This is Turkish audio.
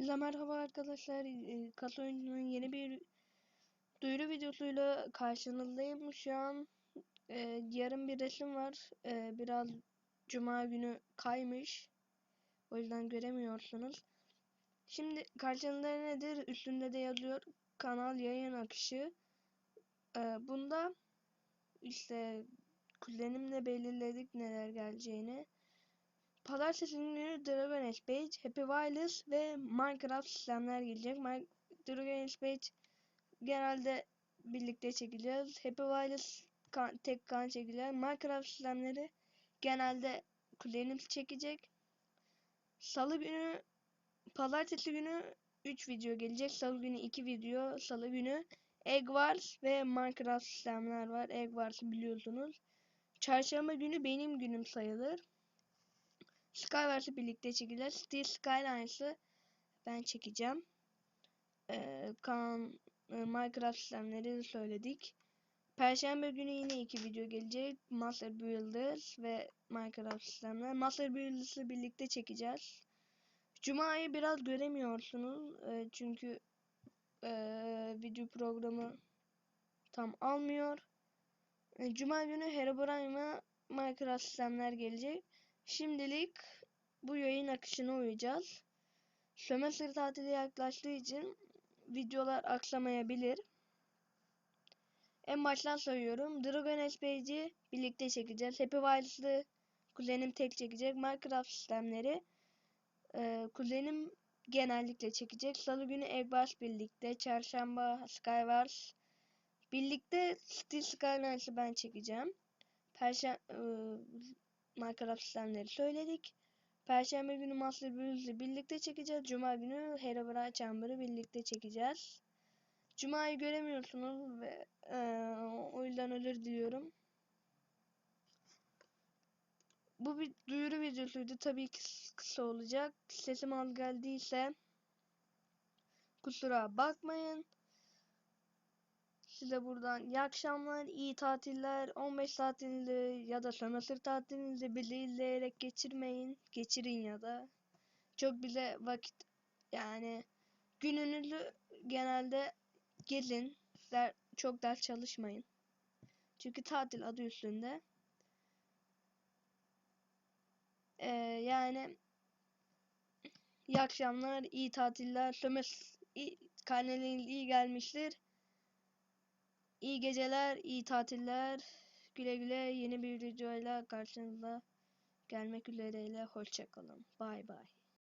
Hepinize merhaba arkadaşlar. Ee, Kasa oyununun yeni bir duyuru videosuyla karşınızdayım. Şu an e, yarın bir resim var. E, biraz cuma günü kaymış. O yüzden göremiyorsunuz. Şimdi karşınızda nedir? Üstünde de yazıyor. Kanal yayın akışı. E, bunda işte kuzenimle belirledik neler geleceğini. Pazartesi günü Dragon Age Page, Happy Wireless ve Minecraft sistemler gelecek. My Dragon Age Page genelde birlikte çekeceğiz. Happy Wireless kan, tek kan çekeceğiz. Minecraft sistemleri genelde kuzenim çekecek. Salı günü, pazartesi günü 3 video gelecek. Salı günü 2 video. Salı günü Egg Wars ve Minecraft sistemler var. Egg Wars'ı biliyorsunuz. Çarşamba günü benim günüm sayılır. Skywars'ı birlikte çekeceğiz. Steel Skylines'ı ben çekeceğim. Ee, kan e, Minecraft sistemleri söyledik. Perşembe günü yine iki video gelecek. Master Builders ve Minecraft sistemler. Master Builders'ı birlikte çekeceğiz. Cuma'yı biraz göremiyorsunuz. E, çünkü e, video programı tam almıyor. E, Cuma günü Herobrine'a Minecraft sistemler gelecek. Şimdilik bu yayın akışına uyacağız. Sömestr tatili yaklaştığı için videolar aksamayabilir. En baştan söylüyorum. Dragon SPC'i birlikte çekeceğiz. Happy Wilds'ı kuzenim tek çekecek. Minecraft sistemleri e, kuzenim genellikle çekecek. Salı günü Eggbars birlikte. Çarşamba Skywars birlikte Steel Skylines'ı ben çekeceğim. Perşembe Minecraft sistemleri söyledik. Perşembe günü Master Bulls'ı birlikte çekeceğiz. Cuma günü Herobrine Chamber'ı birlikte çekeceğiz. Cuma'yı göremiyorsunuz ve e, o yüzden özür diliyorum. Bu bir duyuru videosuydu. Tabii ki kısa olacak. Sesim az geldiyse kusura bakmayın. Size buradan iyi akşamlar, iyi tatiller, 15 tatilinizi ya da sömestr tatilinizi bizi izleyerek geçirmeyin. Geçirin ya da. Çok bile vakit yani gününüzü genelde gezin. Der, çok ders çalışmayın. Çünkü tatil adı üstünde. Ee, yani iyi akşamlar, iyi tatiller, sömestr karneleriniz iyi gelmiştir. İyi geceler, iyi tatiller. Güle güle yeni bir videoyla karşınızda gelmek üzereyle. Hoşçakalın. Bay bay.